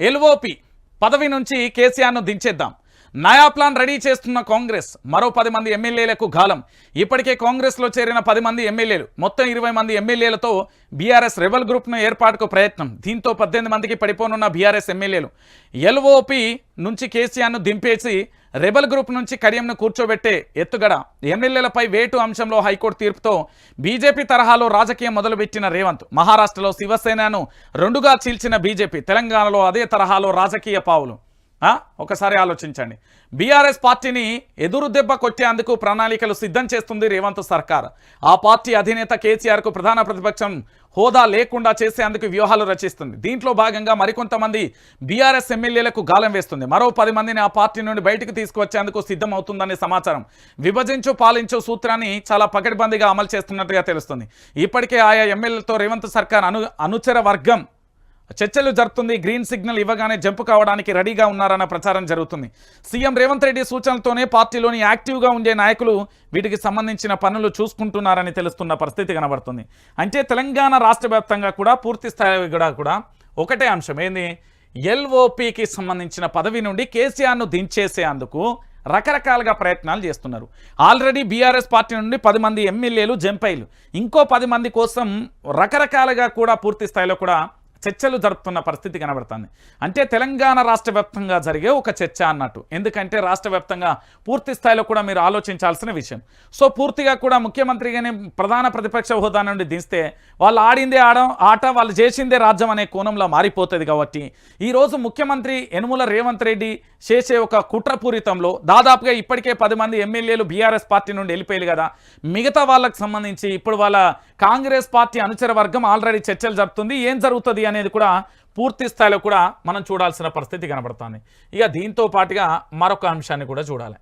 LOP పదవి నుంచి కేసీఆర్ను దించేద్దాం. నయా ప్లాన్ రెడీ చేస్తున్న కాంగ్రెస్ మరో పది మంది ఎమ్మెల్యేలకు గాలం. ఇప్పటికే కాంగ్రెస్లో చేరిన పది మంది ఎమ్మెల్యేలు మొత్తం ఇరవై మంది ఎమ్మెల్యేలతో బీఆర్ఎస్ రెబల్ గ్రూప్ను ఏర్పాటుకు ప్రయత్నం. దీంతో పద్దెనిమిది మందికి పడిపోనున్న బీఆర్ఎస్ ఎమ్మెల్యేలు. ఎల్ఓపి నుంచి కేసీఆర్ను దింపేసి రెబల్ గ్రూప్ నుంచి కడియంను కూర్చోబెట్టే ఎత్తుగడ. ఎమ్మెల్యేలపై వేటు అంశంలో హైకోర్టు తీర్పుతో బీజేపీ తరహాలో రాజకీయం మొదలుపెట్టిన రేవంత్. మహారాష్ట్రలో శివసేనను రెండుగా చీల్చిన బీజేపీ తెలంగాణలో అదే తరహాలో రాజకీయ పావులు. ఒకసారి ఆలోచించండి. బీఆర్ఎస్ పార్టీని ఎదురు దెబ్బ కొట్టేందుకు ప్రణాళికలు సిద్ధం చేస్తుంది రేవంత్ సర్కార్. ఆ పార్టీ అధినేత కేసీఆర్కు ప్రధాన ప్రతిపక్షం హోదా లేకుండా చేసేందుకు వ్యూహాలు రచిస్తుంది. దీంట్లో భాగంగా మరికొంతమంది బీఆర్ఎస్ ఎమ్మెల్యేలకు గాలం వేస్తుంది. మరో పది మందిని ఆ పార్టీ నుండి బయటకు తీసుకువచ్చేందుకు సిద్ధం అవుతుందనే సమాచారం. విభజించు పాలించు సూత్రాన్ని చాలా పకడ్బందీగా అమలు చేస్తున్నట్టుగా తెలుస్తుంది. ఇప్పటికే ఆయా ఎమ్మెల్యేలతో రేవంత్ సర్కార్ అను అనుచర వర్గం చర్చలు జరుపుతుంది. గ్రీన్ సిగ్నల్ ఇవ్వగానే జంపు కావడానికి రెడీగా ఉన్నారన్న ప్రచారం జరుగుతుంది. సీఎం రేవంత్ రెడ్డి సూచనలతోనే పార్టీలోని యాక్టివ్గా ఉండే నాయకులు వీటికి సంబంధించిన పనులు చూసుకుంటున్నారని తెలుస్తున్న పరిస్థితి కనబడుతుంది. అంటే తెలంగాణ రాష్ట్ర వ్యాప్తంగా కూడా పూర్తి స్థాయి కూడా కూడా ఒకటే అంశం. ఏంది? ఎల్ఓపికి సంబంధించిన పదవి నుండి కేసీఆర్ను దించేసేందుకు రకరకాలుగా ప్రయత్నాలు చేస్తున్నారు. ఆల్రెడీ బీఆర్ఎస్ పార్టీ నుండి పది మంది ఎమ్మెల్యేలు జంపైలు. ఇంకో పది మంది కోసం రకరకాలుగా కూడా పూర్తి స్థాయిలో కూడా చర్చలు జరుపుతున్న పరిస్థితి కనబడుతుంది. అంటే తెలంగాణ రాష్ట్ర వ్యాప్తంగా జరిగే ఒక చర్చ అన్నట్టు. ఎందుకంటే రాష్ట్ర వ్యాప్తంగా పూర్తి స్థాయిలో కూడా మీరు ఆలోచించాల్సిన విషయం. సో పూర్తిగా కూడా ముఖ్యమంత్రిగానే ప్రధాన ప్రతిపక్ష హోదా నుండి దిస్తే వాళ్ళు ఆడిందే ఆడ ఆట వాళ్ళు చేసిందే రాజ్యం అనే కోణంలో మారిపోతుంది కాబట్టి. ఈరోజు ముఖ్యమంత్రి యనుమల రేవంత్ రెడ్డి చేసే ఒక కుట్రపూరితంలో దాదాపుగా ఇప్పటికే పది మంది ఎమ్మెల్యేలు బీఆర్ఎస్ పార్టీ నుండి వెళ్ళిపోయారు కదా. మిగతా వాళ్ళకు సంబంధించి ఇప్పుడు వాళ్ళ కాంగ్రెస్ పార్టీ అనుచర వర్గం ఆల్రెడీ చర్చలు జరుపుతుంది. ఏం జరుగుతుంది అనేది కూడా పూర్తి స్థాయిలో కూడా మనం చూడాల్సిన పరిస్థితి కనబడుతుంది. ఇక దీంతో పాటుగా మరొక అంశాన్ని కూడా చూడాలి.